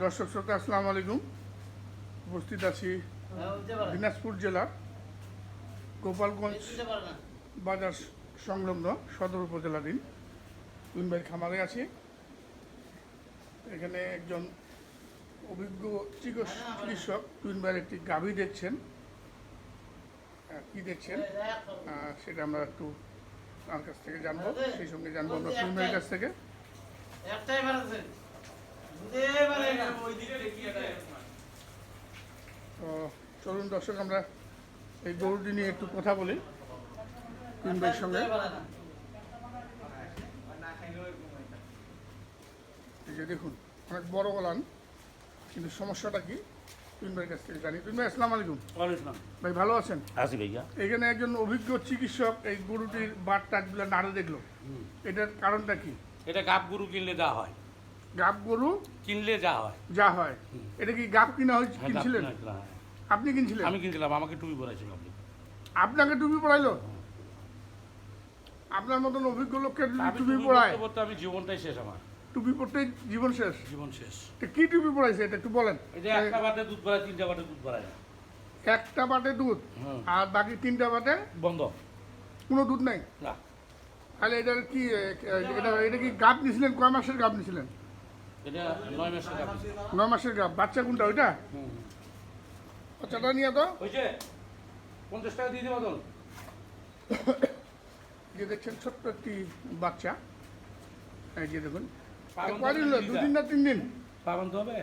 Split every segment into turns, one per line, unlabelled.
দর্শক শ্রোতা আসসালামু আলাইকুম। উপস্থিত আছি দিনাজপুর জেলার গোপালগঞ্জ বাজার সংলগ্ন সদর উপজেলাধীন তুইনবাড়ি খামারে আছি। এখানে একজন অভিজ্ঞ চিকিৎস- চিকিৎসক। তুইনবাড়ির একটি গাভী দেখছেন। কি দেখছেন? সেটা আমরা একটু তার কাছ থেকে জানব সেই সঙ্গে জানব আমরা তুইনবাড়ির কাছ থেকে।
একটাই
তো চলুন দর্শক আমরা এই গরুটি নিয়ে একটু কথা বলি তুইনবাড়ির সঙ্গে। এই যে দেখুন অনেক বড় গলান কিন্তু সমস্যাটা কি? তুইনবাড়ির কাছ থেকে জানি তুইনবাই আসসালামু। আলাইকুম ভাই ভালো আছেন?
আসি ভাইয়া।
এখানে একজন অভিজ্ঞ চিকিৎসক এই গরুটির বাট টাটগুলো নাড়ে দেখল। এটার কারণটা কি?
এটা গাব গরু কিনলে যা হয়।
গাব গরু
কিনলে যা হয়।
যা হয়। এটা কি গাব কিনা হয়েছে
হ্যাঁ,
কিনছিলেন?
হয়।
আপনি কিনছিলেন?
আমি কিনছিলাম আমাকে টুপি পরাইছিল আপনি।
আপনাকে টুপি পড়াইলো আপনার মতন অভিজ্ঞ লোককে টুপি পড়ায়
আমি জীবনটাই শেষ আমার।
টুপি পড়তে জীবন শেষ?
জীবন শেষ।
কি টুপি পড়াইছে এটা একটু বলেন।
যে একটা বাটে দুধ ভরায় তিনটা বাটে দুধ ভরায়
একটা বাটে দুধ? আর বাকি তিনটা বাটে?
বন্ধ।
কোনো দুধ নাই?
না।
তাহলে এটার কি এটা এটা কি গাব নিছিলেন? কয় মাসের গাব নিছিলেন?
এটা নয় মাসের গাব।
নয় মাসের গাব। বাচ্চা কোনটা ওইটা? বাচ্চাটা নিয়ে তো।
হয়েছে পঞ্চাশ টাকা দিয়ে দেবো
যে দেখছেন ছোট্ট একটি বাচ্চা। এই যে দেখুন। কয়দিন দুদিন না তিন দিন।
পাবন তো হবে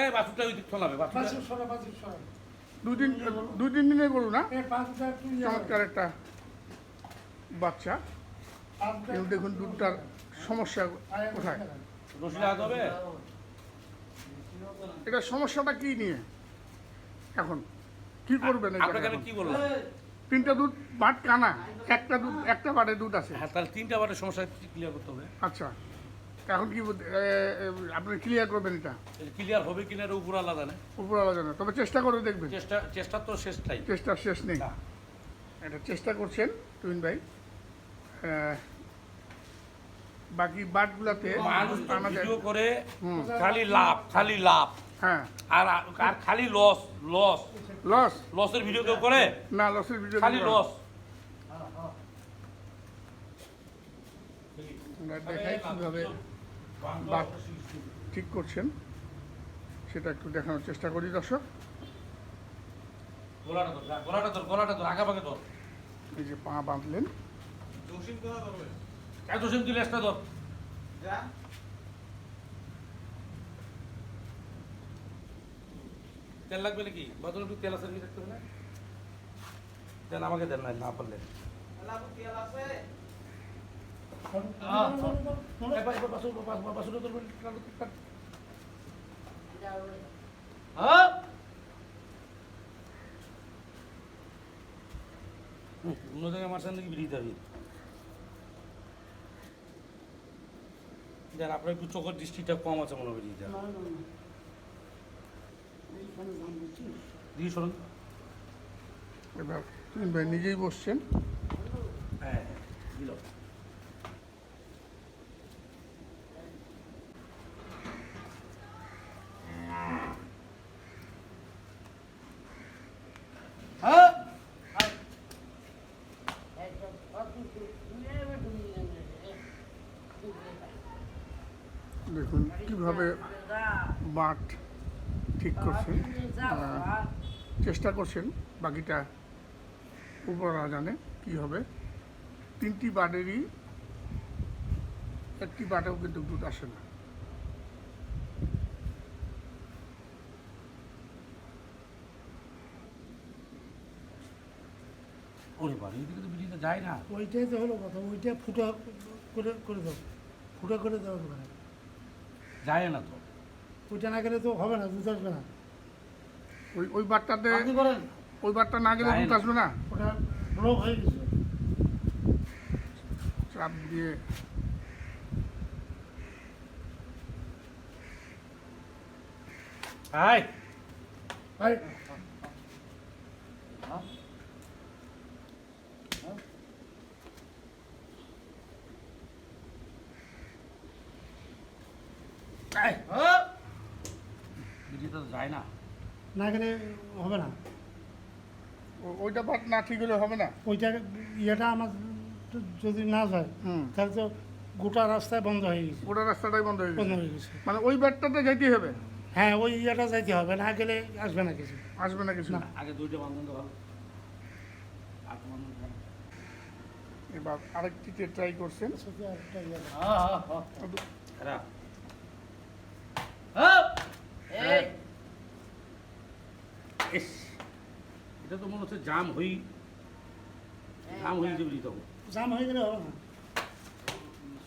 এই বাছুরটা ওই দিক ফলাবে বাছুরটা।
দুই তিন দিনে গরু না? চমৎকার একটা বাচ্চা। কিন্তু দেখুন দুধটার সমস্যা কোথায়?
রসি লাগাতে হবে?
এটা সমস্যাটা কি নিয়ে? এখন কি করবেন
আপনাকে আমি কি বললাম?
তিনটা দুধ বাট কানা একটা দুধ একটা বাটে দুধ আছে।
হ্যাঁ তাহলে তিনটা বাটের সমস্যা ক্লিয়ার করতে হবে?
আচ্ছা এখন কি আপনি ক্লিয়ার করবেন এটা?
ক্লিয়ার হবে কিনা এটা উপর আলাদা না?
উপর আলাদা না তবে চেষ্টা করে দেখবেন।
চেষ্টা চেষ্টা তো শেষ শেষটাই
চেষ্টার শেষ নেই।
না।
এটা চেষ্টা করছেন তুইন ভাই। বাকি বাটগুলাতে
ভিডিও করে। খালি লাভ খালি লাভ।
হ্যাঁ।
আর আর খালি লস লস
লস
লসের ভিডিও কেউ করে?
না লসের ভিডিও
খালি লস
দেখাই কীভাবে বাট ঠিক করছেন সেটা একটু দেখানোর চেষ্টা করি দর্শক।
গলাটা গলাটা ধর গলাটা ধর আগা
এই যে পা বাঁধলেন।
এত সেম তুই লেসটা ধর। তেল লাগবে নাকি? বদল একটু তেল আছে নাকি দেখতে হবে না দেন আমাকে দেন না না পারলে।
তেল আছে। হ্যাঁ?
অন্য জায়গায় আমার সামনে কি বেরিয়ে যাবি দেন আপনার একটু চোখের দৃষ্টিটা কম আছে মনে হয় বেরিয়ে
এবার নিজেই বসছেন।
হ্যাঁ দিল।
হ্যাঁ
দেখুন কীভাবে বাট ঠিক করছেন চেষ্টা করছেন বাকিটা উপরওয়ালা জানে কি হবে। তিনটি বাটেরই একটি বাটেও কিন্তু দুধ আসে না।
ওরে তো যায় না।
ওইটাই তো হলো কথা ওইটা ফুটা করে করে দাও। ফুটা করে
যায় না তো।
ওইটা না গেলে তো হবে না দুধ আসবে না
ওই ওই বারটাতে
আপনি
ওই বারটা না গেলে দুধ আসবে না
ওটা হয়ে গেছে
চাপ দিয়ে
Hi.
Hi.
Hey.
Up. তো যায় না।
না গেলে হবে না।
ওইটা বাট না ঠিক হলে হবে না।
ওইটা ইয়েটা আমার যদি না যায়
হুম।
তাহলে তো গোটা রাস্তায় বন্ধ হয়ে গেছে।
গোটা রাস্তাটাই বন্ধ হয়ে
বন্ধ হয়ে গেছে।
মানে ওই ব্যাটটাতে যাইতেই হবে?
হ্যাঁ ওই ইয়েটা যাইতে হবে না গেলে আসবে না কিছু।
আসবে না কিছু?
না।
আগে দুইটা বান্ধন তো ভালো।
এবার আরেকটিতে ট্রাই করছেন।
হ্যাঁ হ্যাঁ হ্যাঁ।
এটা তো মনে হচ্ছে জাম হই জাম হয়ে যাবে তখন।
জাম হয়ে গেলে হবে না।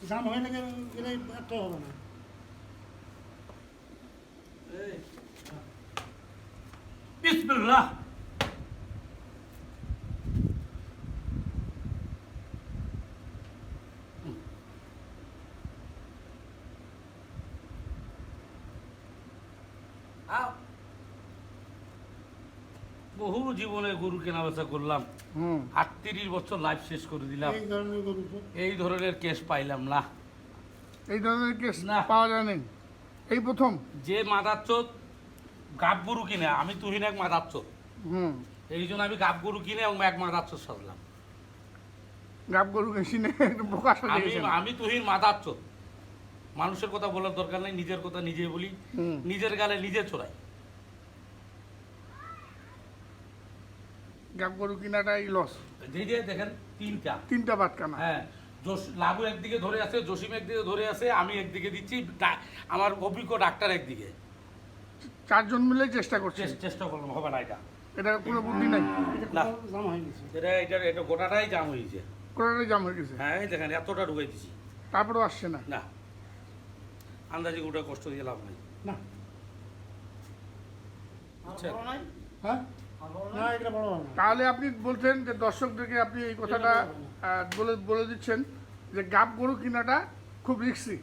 জাম হয়ে গেলে গেলে একটা হবে না।
এই।
বিসমিল্লাহ। বহু জীবনে গরু কেনা বেচা করলাম আটত্রিশ বছর লাইফ শেষ করে দিলাম।
এই ধরনের
কেস পাইলাম না।
এই ধরনের কেস
না।
পাওয়া যায় নাই এই প্রথম?
যে মাদাচ্চোত গাব গরু কিনে আমি তুহিন এক মাদাচ্চোত
হুম।
এই জন্য আমি গাব গরু কিনে এবং এক মাদাচ্চোত সাজলাম।
গাব গরু কিনে
আমি আমি তুহিন মাদাচ্চোত মানুষের কথা বলার দরকার নেই নিজের কথা নিজে বলি নিজের গালে নিজে চড়াই
গাব গরু কিনাটাই লস
যে যে দেখেন তিনটা।
তিনটা বাট কানা
হ্যাঁ একদিকে ধরে আছে জসিম একদিকে ধরে আছে আমি একদিকে দিচ্ছি আমার অভিজ্ঞ ডাক্তার একদিকে।
চারজন মিলে চেষ্টা করছে।
চেষ্টা করলাম হবে না এটা।
এটা কোনো বুদ্ধি নাই।
না।
জাম হয়ে গেছে
এটা এটা এটা গোটাটাই জাম হয়েছে
কোনোটাই জাম হয়ে গেছে।
হ্যাঁ দেখেন এতটা ঢুকাই দিছি।
তারপরেও আসছে না।
না। আন্দাজে গোটা কষ্ট দিয়ে লাভ নাই।
না।
আচ্ছা।
হ্যাঁ? না এটা বড়
তাহলে আপনি বলছেন যে দর্শকদেরকে আপনি এই কথাটা বলে বলে দিচ্ছেন যে গাব গরু কিনাটা খুব রিক্সি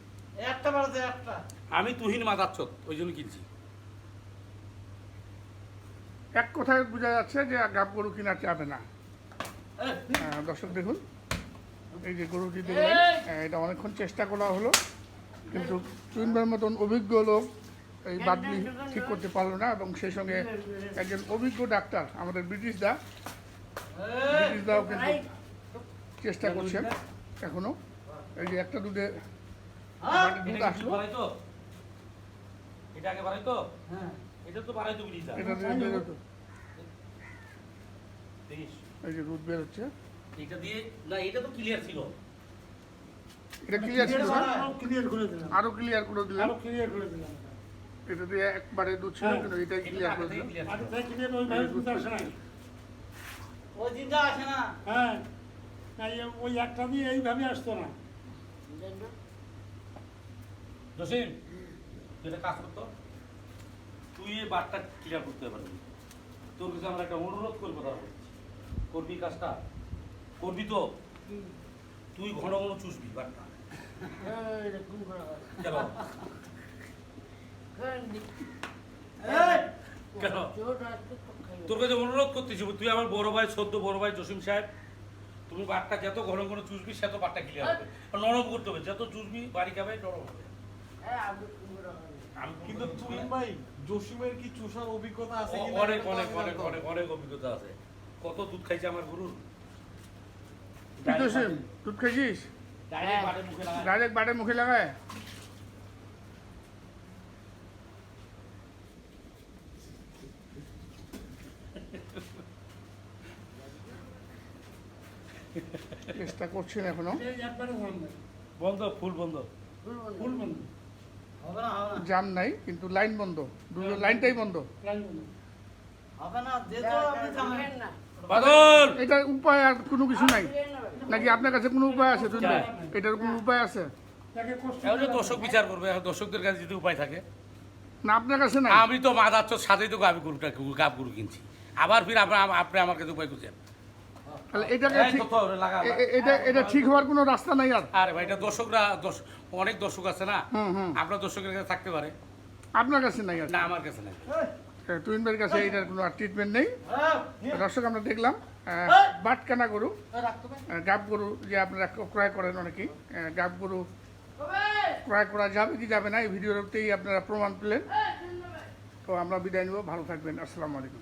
একটা বাড়াতে একটা।
আমি তুহিন মাদাচ্ছত ওই জন্য কিনছি।
এক কথায় বোঝা যাচ্ছে যে গাব গরু কিনা যাবে না। দর্শক দেখুন এই যে গরুটি দেখলেন এটা অনেকক্ষণ চেষ্টা করা হলো। কিন্তু চুইনবার মতন অভিজ্ঞ লোক এই বাদলি ঠিক করতে পারল না এবং সেই সঙ্গে একজন অভিজ্ঞ ডাক্তার আমাদের ব্রিটিশ দা ব্রিটিশ দাও কিন্তু চেষ্টা করছেন এখনও। এই যে একটা দুধে
হ্যাঁ।
দুধ আসলো।
এটা আগে বাড়াই তো?
হ্যাঁ।
এটা তো বাড়াই তো বিড়ি
এটা দিয়ে বেরোতো।
দেখিস
এই যে দুধ বেরোচ্ছে।
এটা দিয়ে না এটা তো ক্লিয়ার ছিল।
এটা ক্লিয়ার ছিল না
ক্লিয়ার করে দিলাম।
আরও ক্লিয়ার করে দিলাম?
আরও ক্লিয়ার করে দিলাম।
এটা দিয়ে একবারে দুধ ছিল কিন্তু এটাই
এটা
ক্লিয়ার করে দিলাম।
ছিল।
থেকে ক্লিয়ার ওইভাবে বুঝতে আসে নাই।
ওই দিনটা আসে না।
হ্যাঁ। না, এই- ওই একটা দিয়ে এইভাবে আসতো না।
জসিম তুই কাজ করতো? তুই এই বারটা ক্লিয়ার করতে পারবি। তোর কাছে আমরা একটা অনুরোধ করব তারপর করবি কাজটা? করবি তো? তুই ঘন ঘন চুষবি বারটা।
এরকম
কেন তোর কাছে অনুরোধ করতেছি তুই আমার বড় ভাই সদ্য বড় ভাই জসিম সাহেব তুমি বারটা যত ঘন ঘন চুষবি সে তো বারটা ক্লিয়ার হবে। নরম করতে হবে যত চুষবি বাড়ি খাবে নরম হবে।
কিন্তু তুমি ভাই জসিমের কি চুষার অভিজ্ঞতা আছে
অনেক অনেক অনেক অনেক অনেক অভিজ্ঞতা আছে। কত দুধ খাইছে আমার গরুর?
জসিম দুধ খেয়েছিস
ডাইরেক্ট বাড়ি মুখে লাগায়।
বাটে মুখে লাগায়? চেষ্টা করছেন
এখনও? বন্ধ।
ফুল বন্ধ।
ফুল বন্ধ।
হবে না হবে না।
জাম নাই কিন্তু লাইন বন্ধ। দুটো লাইনটাই বন্ধ। এটার উপায় আর কোনো কিছু নাই। নাকি আপনার কাছে কোনো উপায় আছে তুই এটার কোনো উপায় আছে?
দর্শক বিচার করবে দর্শকদের কাছে যদি উপায় থাকে।
না আপনার কাছে না
আমি তো মা যাচ্ছ সাথেই তো গাবি গরুটা গাব গরু কিনছি। আবার ফির আপনার আপনি আমার কাছে উপায় খুঁজছেন।
তাহলে এটাকে এটা এটা ঠিক হওয়ার কোনো রাস্তা নাই আর?
আরে ভাই এটা দর্শকরা দর্শ- অনেক দর্শক আছে না? আপনার দর্শকের কাছে থাকতে পারে।
আপনার কাছে নাই
না আমার কাছে নাই।
টুইনবের কাছে এটার কোনো ট্রিটমেন্ট নেই?
হ্যাঁ
দর্শক আমরা দেখলাম। বাটকানা গরু গাব গরু যে আপনারা ক্রয় করেন অনেকেই গাব গরু ক্রয় করা যাবে কি যাবে না এই ভিডিওতেই আপনারা প্রমাণ পেলেন। তো আমরা বিদায় নিব ভালো থাকবেন আসসালামু আলাইকুম।